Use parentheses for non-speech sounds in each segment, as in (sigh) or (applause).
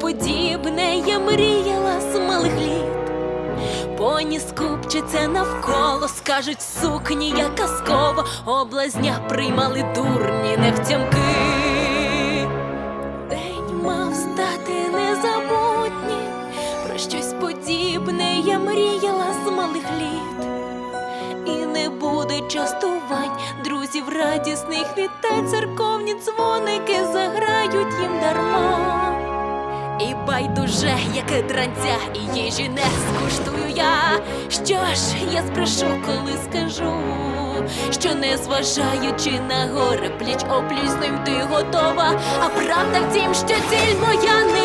подібне я мріяла з малих літ. Поні скупчаться навколо, скажуть сукні, я казково, облазня приймали дурні невтямки. День мав стати незабутнім, про щось подібне я мріяла з малих літ. І не буде частувань, друзів радісних вітань, церковні дзвоники заграють байдуже, яке дранця, і їжі не скуштую я. Що ж, я спрошу, коли скажу, що не зважаючи на горе, пліч опліч ти готова. А правда в тім, що ціль моя не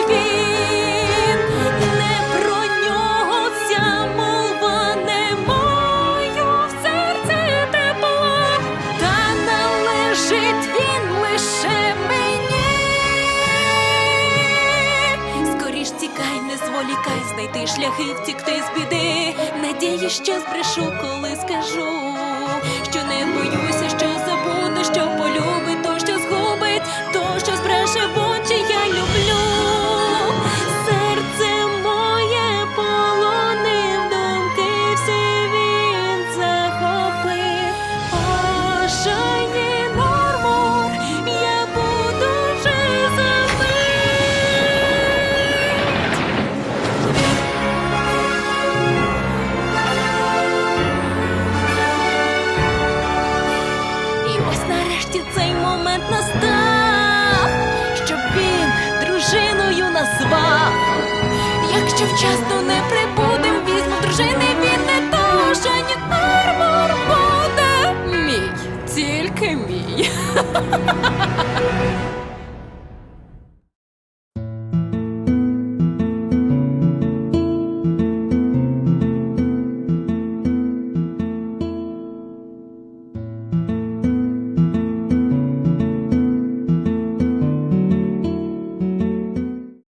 знайти шляхи втікти з біди. Надії, що збрешу, коли скажу, Якщо вчасно не прибудем, візьму дружини він не дуже ні армор буде мій, тільки мій. (laughs)